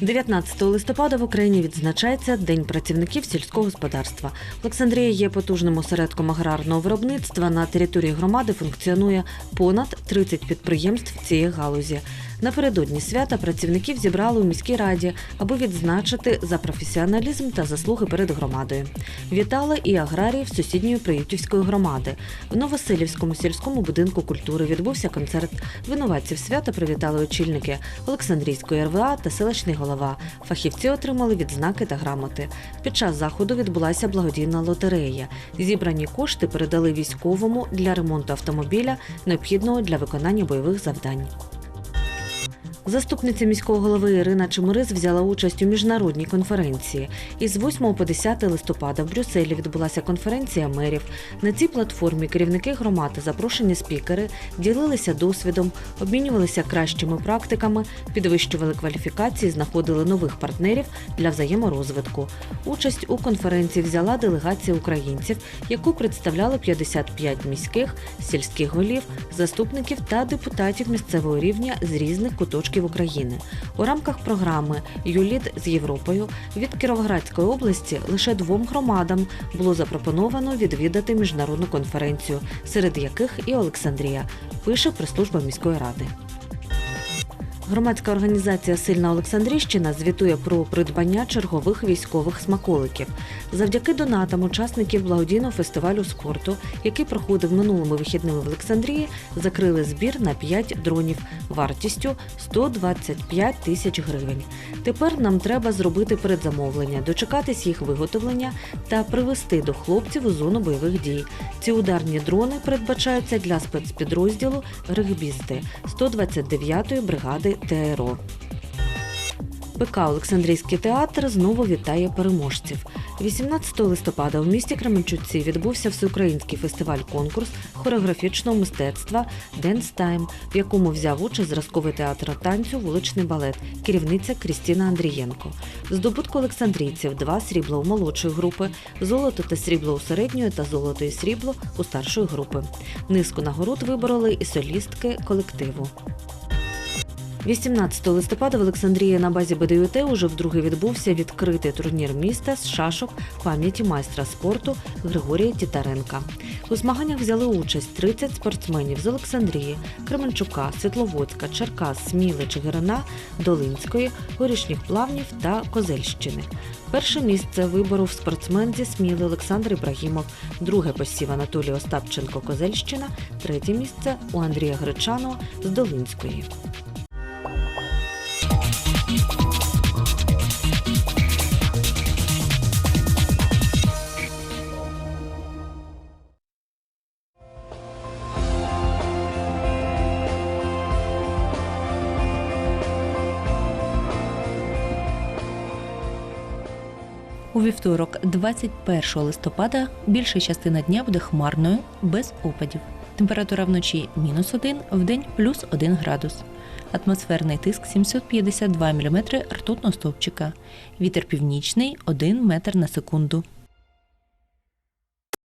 19 листопада в Україні відзначається День працівників сільського господарства. Олександрія є потужним осередком аграрного виробництва. На території громади функціонує понад 30 підприємств цієї галузі. Напередодні свята працівників зібрали у міській раді, аби відзначити за професіоналізм та заслуги перед громадою. Вітали і аграріїв сусідньої Приютівської громади. В Новоселівському сільському будинку культури відбувся концерт. Винуватців свята привітали очільники Олександрійської РВА та селищний голова. Фахівці отримали відзнаки та грамоти. Під час заходу відбулася благодійна лотерея. Зібрані кошти передали військовому для ремонту автомобіля, необхідного для виконання бойових завдань. Заступниця міського голови Ірина Чемерис взяла участь у міжнародній конференції. Із 8 по 10 листопада в Брюсселі відбулася конференція мерів. На цій платформі керівники громад та запрошені спікери ділилися досвідом, обмінювалися кращими практиками, підвищували кваліфікації, знаходили нових партнерів для взаєморозвитку. Участь у конференції взяла делегація українців, яку представляли 55 міських, сільських голів, заступників та депутатів місцевого рівня з різних куточків України. У рамках програми Юліт з Європою від Кіровоградської області лише двом громадам було запропоновано відвідати міжнародну конференцію, серед яких і Олександрія, пише прес-служба міської ради. Громадська організація Сильна Олександрійщина звітує про придбання чергових військових смаколиків. Завдяки донатам учасників благодійного фестивалю спорту, який проходив минулими вихідними в Олександрії, закрили збір на 5 дронів вартістю 125 тисяч гривень. Тепер нам треба зробити передзамовлення, дочекатись їх виготовлення та привезти до хлопців у зону бойових дій. Ці ударні дрони передбачаються для спецпідрозділу регбісти 129-ї бригади ТРО. ПК Олександрійський театр знову вітає переможців. 18 листопада у місті Кременчуці відбувся всеукраїнський фестиваль-конкурс хореографічного мистецтва «Денс Тайм», в якому взяв участь зразковий театр танцю Вуличний балет, керівниця Крістіна Андрієнко. Здобутку олександрійців два срібла у молодшої групи, золото та срібло у середньої та золото і срібло у старшої групи. Низку нагород вибороли і солістки колективу. 18 листопада в Олександрії на базі БДЮТ уже вдруге відбувся відкритий турнір міста з шашок пам'яті майстра спорту Григорія Тітаренка. У змаганнях взяли участь 30 спортсменів з Олександрії, Кременчука, Світловодська, Черкас, Сміли, Чигирина, Долинської, Горішніх Плавнів та Козельщини. Перше місце виборов спортсмен зі Сміли Олександр Ібрагімов, друге посів Анатолій Остапченко Козельщина, третє місце у Андрія Гречанова з Долинської. У вівторок, 21 листопада, більша частина дня буде хмарною, без опадів. Температура вночі мінус 1, вдень плюс 1 градус. Атмосферний тиск 752 мм ртутного стовпчика. Вітер північний 1 метр на секунду.